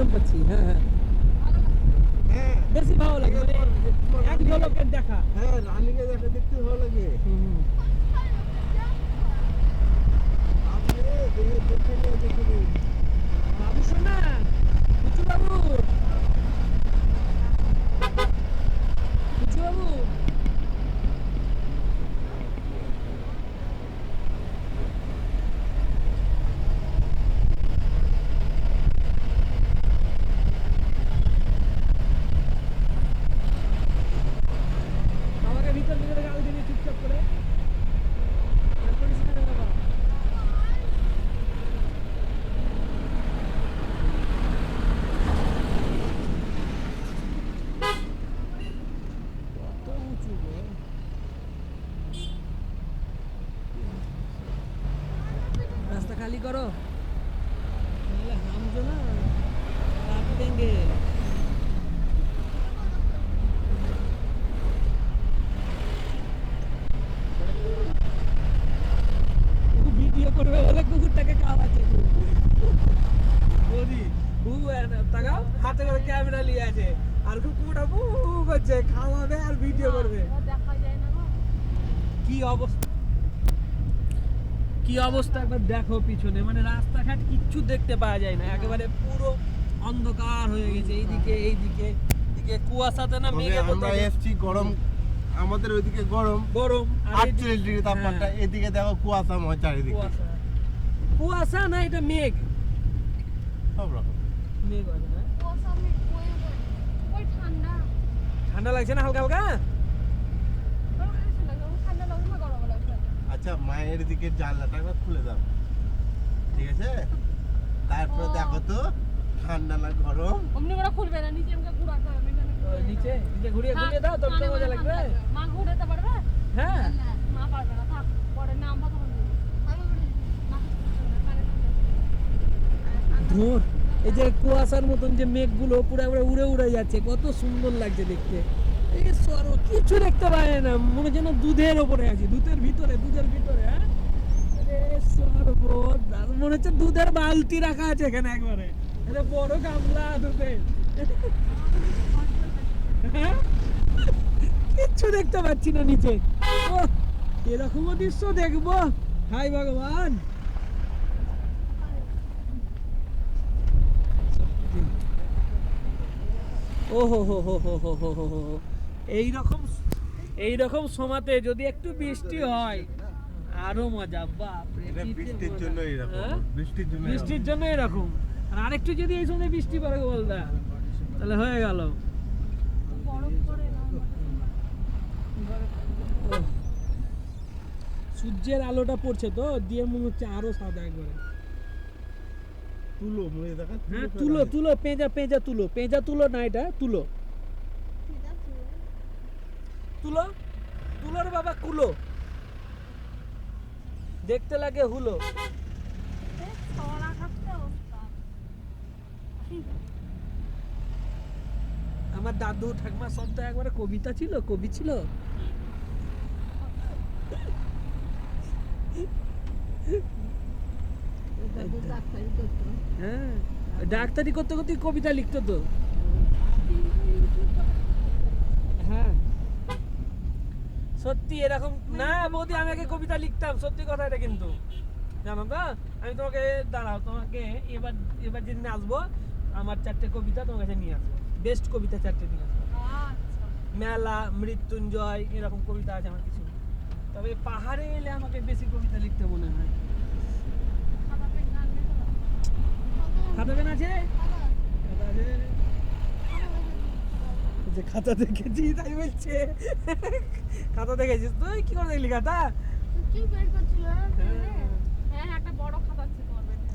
আরাম পাচ্ছি হ্যাঁ হ্যাঁ। হ্যাঁ। বেশি ভালো লাগে মানে এক ঝলকের দেখা। হ্যাঁ রানীকে দেখা দেখতে ভালো লাগে হুম। আপনি দেখে দেখে নিয়ে দেখে নিন বাবু শোনা কুচু বাবু কুচু বাবু আমাকে ভিতর ভিতরে গাল দিলি চুপচাপ করে আর করিস না রে বাবা কত উঁচু গো রাস্তা খালি করো। নাহলে হামজো না কাট দেंगे ভিডিও করবে বলে কুকুরটাকে খাওয়াচ্ছে। বৌদি বু তাকাও হাতে করে ক্যামেরা নিয়ে আছে। আর কুকুরটা বু করছে খাওয়াবে আর ভিডিও করবে। দেখা যায় না কি অবস্থা? কি অবস্থা? একবার দেখো পিছনে। মানে রাস্তাঘাট কিচ্ছু দেখতে পাওয়া যায় না। একেবারে পুরো অন্ধকার হয়ে গেছে। এইদিকে এইদিকে এদিকে কুয়াশাতে না মেঘে আমরা এসছি গরম। আমাদের ওইদিকে গরম। গরম। আর আটচল্লিশ ডিগ্রি তাপমাত্রা। হ্যাঁ, এদিকে দেখো কুয়াশা ময় চারিদিকে। কুয়াশা। কুয়াশা না এটা মেঘ। সব রকম। মেঘ ঠান্ডা লাগছে না হালকা হালকা গরম লাগছে না, গরম ঠান্ডা লাগছে না গরম লাগছে আচ্ছা মায়ের দিকে জানলাটা একবার খুলে দাও। ঠিক আছে? তারপরে দেখো তো ঠান্ডা না গরম। অমনি করে খুলবে না নিচে আমাকে ঘুরাতে হবে নিচে নিচে ঘুরিয়ে ঘুরিয়ে দাও তবে তো মজা লাগবে। মা ঘুরাতে পারবে? হ্যাঁ। মা পারবে না থাক পরে তখন। না, ঠান্ডা। ধুর এই যে কুয়াশার মতন যে মেঘগুলো পুরো পুরো উড়ে উড়ে যাচ্ছে কত সুন্দর লাগছে দেখতে। কিছু দেখতে পায় না, মনে যেন দুধের ওপরে আছি, দুধের ভিতরে দুধের ভিতরে হ্যাঁ? মনে হচ্ছে দুধের বালতি রাখা আছে এখানে একবারে। বড় গামলা দুধের হ্যাঁ? কিচ্ছু দেখতে পাচ্ছি না নিচে। ও এরকমও দৃশ্য দেখব। হাই ভগবান। ও হো হো হো হো হো হো হো। হো। এইরকম এইরকম সময়তে যদি একটু বৃষ্টি হয় আরও মজা বাপরে এটা কি যে বৃষ্টির জন্য এরকম হ্যাঁ? বৃষ্টির জন্য বৃষ্টির জন্য এরকম আর আরেকটু যদি এই সময় বৃষ্টি পড়ে বলদা তাহলে হয়ে গেল। সূর্যের আলোটা পড়ছে তো দিয়ে মনে হচ্ছে আরও সাদা একবারে তুলো মনে দেখা হ্যাঁ তুলো তুলো পেঁজা পেঁজা তুলো পেঁজা তুলো না এটা তুলো তুলো, তুলোর বাবা কুলো। দেখতে লাগে হুলো। আমার দাদু, ঠাকুমা সব তো একবারে কবিতা ছিল, কবি ছিল। হ্যাঁ ডাক্তারি করতে করতে কবিতা লিখতো তো। হ্যাঁ। সত্যি এরকম না বৌদি আমি আগে কবিতা লিখতাম সত্যি কথা এটা কিন্তু। জানো তো? আমি তোমাকে দাঁড়াও তোমাকে এবার এবার যেদিন আসব আমার চারটে কবিতা তোমার কাছে নিয়ে আসব। বেস্ট কবিতা চারটে নিয়ে আসব। আচ্ছা। মেলা মৃত্যুঞ্জয় এরকম কবিতা আছে আমার কিছু। তবে পাহাড়ে এলে আমাকে বেশি কবিতা লিখতে মনে হয়। খাতা পেন। খাতা আছে। খাতা আছে। যে খাতা দেখেছি তাই বলছে। খাতা দেখেছিস তুই? কি করে দেখলি খাতা? কি বের করছিল হ্যাঁ। হ্যাঁ একটা বড় খাতা পেটে